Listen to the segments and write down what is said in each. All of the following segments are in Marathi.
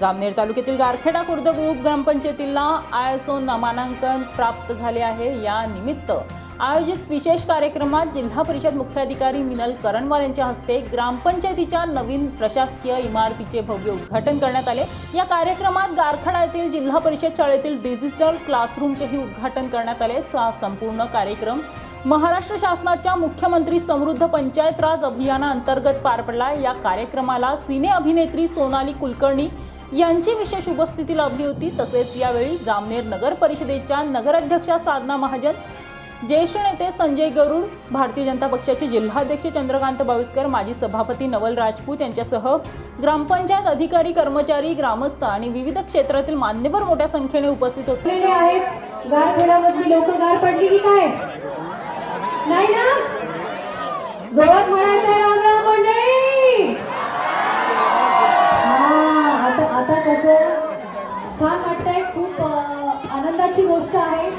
जामनेर तालुक्यातील गारखेडा खुर्द ग्रुप ग्रामपंचायतीला आय एस ओ नामांकन प्राप्त झाले आहे. या निमित्त आयोजित विशेष कार्यक्रमात जिल्हा परिषद मुख्याधिकारी मिनल करणवाल यांच्या हस्ते ग्रामपंचायतीच्या नवीन प्रशासकीय इमारतीचे भव्य उद्घाटन करण्यात आले. या कार्यक्रमात गारखेडा येथील जिल्हा परिषद शाळेतील डिजिटल क्लासरूमचेही उद्घाटन करण्यात आले. संपूर्ण कार्यक्रम महाराष्ट्र शासनाच्या मुख्यमंत्री समृद्ध पंचायत राज अभियानाअंतर्गत पार पडला. या कार्यक्रमाला सिने अभिनेत्री सोनाली कुलकर्णी यांची विशेष उपस्थिती लाभली होती. तसेच यावेळी जामनेर नगर परिषदेच्या नगराध्यक्षा साधना महाजन ज्येष्ठ नेते संजय गरुड भारतीय जनता पक्षाचे जिल्हाध्यक्ष चंद्रकांत बाविस्कर माजी सभापती नवल राजपूत यांच्यासह ग्रामपंचायत अधिकारी कर्मचारी ग्रामस्थ आणि विविध क्षेत्रातील मान्यवर मोठ्या संख्येने उपस्थित होते. आहेत. गारखेडामधली लोक गार पडली की काय? नाही ना? जोरात म्हणायचं राम राम मंडळी हा आता आता कसं छान वाटतंय खूप अं, आनंदाची गोष्ट आहे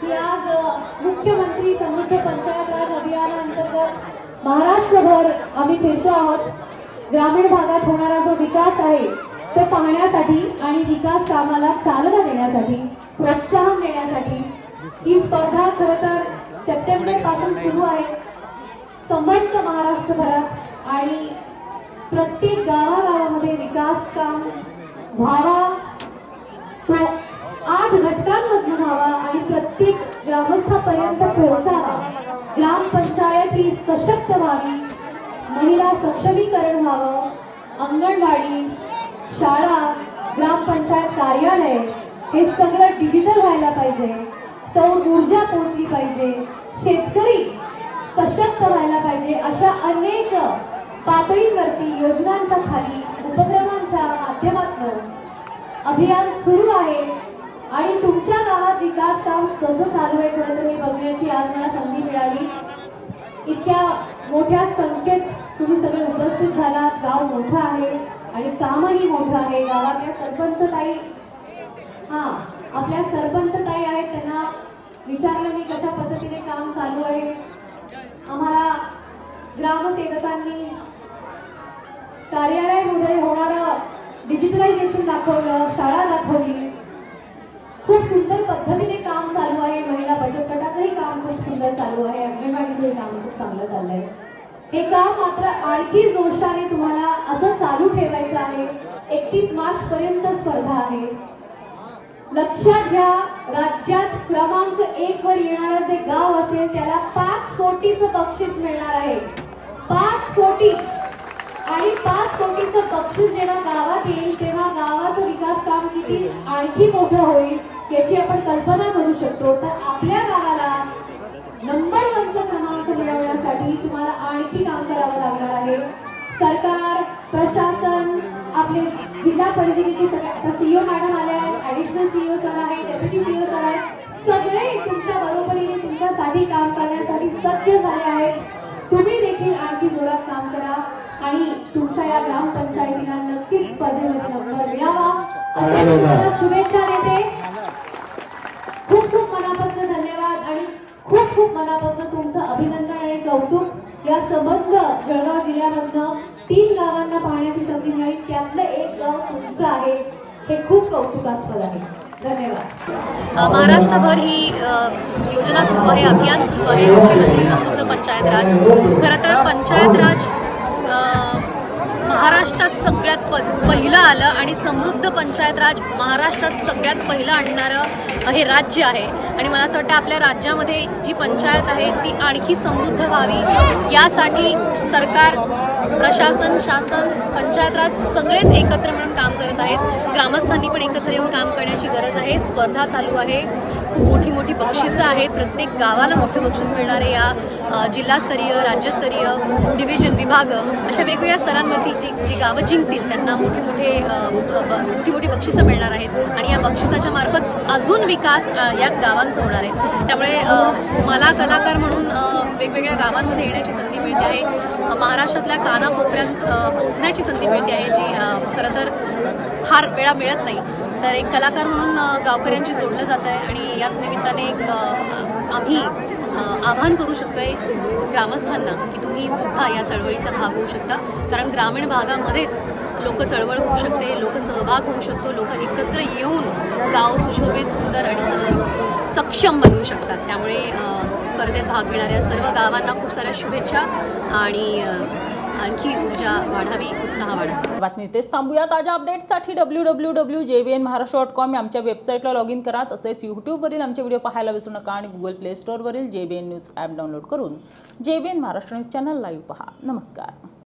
की आज अं, मुख्यमंत्री समृद्ध पंचायत राज अभियानाअंतर्गत महाराष्ट्रभर आम्ही फिरतो आहोत. ग्रामीण भागात होणारा जो विकास आहे तो पाहण्यासाठी आणि विकास कामाला चालना देण्यासाठी प्रोत्साहन देण्यासाठी ही स्पर्धा खरं तर सप्टेंबरपासून सुरू आहे. समस्त महाराष्ट्रभरात आणि प्रत्येक गावागावामध्ये विकास काम व्हावा. तो आठ घटकांमधून व्हावा आणि प्रत्येक ग्रामस्थापर्यंत पोहोचावा. ग्रामपंचायत ही सशक्त व्हावी. महिला सक्षमीकरण व्हावं. अंगणवाडी शाळा ग्रामपंचायत कार्यालय हे सगळं डिजिटल व्हायला पाहिजे. सौर ऊर्जा पोहोचली पाहिजे. शेतकरी सशक्त व्हायला पाहिजे अशा अनेक पातळींवरती योजनांच्या खाली उपक्रमांच्या माध्यमातून अभियान सुरू आहे. आणि तुमच्या गावात विकास काम कसं चालू आहे खरं तर हे बघण्याची आज मला संधी मिळाली. इतक्या मोठ्या संख्येत तुम्ही सगळे उपस्थित झालात. गाव मोठं आहे आणि कामही मोठं आहे. गावातल्या सरपंच ताई हा आपल्या सरपंच ताई आहेत. त्यांना विचारलं मी कशा पद्धतीने काम चालू आहे. आम्हाला ग्रामसेवकांनी कार्यालयामध्ये होणारं डिजिटलायझेशन दाखवलं शाळा दाखवली. खूप सुंदर पद्धतीने काम चालू आहे. महिला बचत गटाचंही काम खूप सुंदर चालू आहे. अंगणवाडीचंही काम खूप चांगलं चाललंय. एका मात्र आणखी जोशाने तुम्हाला असं चालू ठेवायचं आहे. एकतीस मार्च पर्यंत स्पर्धा आहे. लक्षात घ्या राज्यात क्रमांक एक वर येणारं जे गाव असेल त्याला पाच कोटीचं बक्षीस मिळणार आहे. पाच कोटी! आणि पाच कोटीचं बक्षीस जेव्हा गावात येईल तेव्हा गावाचं विकास काम किती आणखी मोठं होईल याची आपण कल्पना करू शकतो तर आपल्या गावाला नंबर वनचा क्रमांक मिळवण्यासाठी तुम्हाला आणखी काम करावं लागणार आहे सरकार प्रशासन आपले जिल्हा परिषदेचे आता सीओ मॅडम आले आहेत ऍडिशनल सीओ सर आहे डेप्युटी सीओ सर आहेत. सगळे तुमच्या बरोबरीने तुमच्यासाठी काम करण्यासाठी सज्ज झाले आहेत. तुम्ही देखील आणखी जोरात काम करा आणि तुमच्या या ग्रामपंचायतीला नक्कीच स्पर्धेमध्ये नंबर मिळावा. अशा तुम्हाला शुभेच्छा देते. खूप खूप मनापासून धन्यवाद आणि खूप खूप मनापासून तुमचं अभिनंदन आणि कौतुक. या समग्र जळगाव जिल्ह्यामधनं तीन गावांना पाहण्याची संधी मिळाली. त्यातलं एक गाव आहे हे खूप कौतुकास्पद आहे. धन्यवाद. महाराष्ट्रभर ही योजना सुरू आहे अभियान सुरू आहे मुख्यमंत्री समृद्ध पंचायत राज. खरं तर पंचायत राज महाराष्ट्रात सगळ्यात प पहिलं आलं आणि समृद्ध पंचायत राज महाराष्ट्रात सगळ्यात पहिलं आणणारं हे राज्य आहे. आणि मला असं वाटतं आपल्या राज्यामध्ये जी पंचायत आहे ती आणखी समृद्ध व्हावी. यासाठी सरकार प्रशासन शासन पंचायत राज सगळेच एकत्र मिळून काम करत आहेत. ग्रामस्थांनी पण एकत्र येऊन काम करण्याची गरज आहे. स्पर्धा चालू आहे. खूप मोठी मोठी बक्षिसं आहेत. प्रत्येक गावाला मोठं बक्षीस मिळणार आहे या जिल्हास्तरीय राज्यस्तरीय डिव्हिजन विभाग अशा वेगवेगळ्या स्तरांवरती जी जी गावं जिंकतील त्यांना मोठे मोठे मोठी मोठी बक्षिसं मिळणार आहेत. आणि या बक्षिसाच्या मार्फत अजून विकास याच गावात गावांचा होणार आहे. त्यामुळे मला कलाकार म्हणून वेगवेगळ्या गावांमध्ये येण्याची संधी मिळते आहे. महाराष्ट्रातल्या कानाकोपऱ्यात पोहोचण्याची संधी मिळते आहे जी खरं तर फार वेळा मिळत नाही. तर एक कलाकार म्हणून गावकऱ्यांशी जोडलं जात आहे आणि याच निमित्ताने एक आम्ही आव्हान करू शकतो आहे ग्रामस्थांना की तुम्ही सुद्धा या चळवळीचा भाग होऊ शकता. कारण ग्रामीण भागामध्येच लोक चळवळ होऊ शकते लोक सहभाग होऊ शकतो लोक एकत्र येऊन गाव सुशोभित सुंदर आणि स- सक्षम बनवू शकतात. त्यामुळे स्पर्धेत भाग घेणाऱ्या सर्व गावांना खूप साऱ्या शुभेच्छा आणि आणखी ऊर्जा वाढावी उत्साह वाढावा. बातमी तेच थांबूया. ताज्या अपडेट्ससाठी W W W J B N Maharashtra dot com आमच्या वेबसाईटला लॉग इन करा. तसेच यूट्यूबवरील आमचे व्हिडिओ पाहायला विसरू नका आणि Google play स्टोअरवरील J B N news app download करून J B N Maharashtra news channel live पहा. नमस्कार.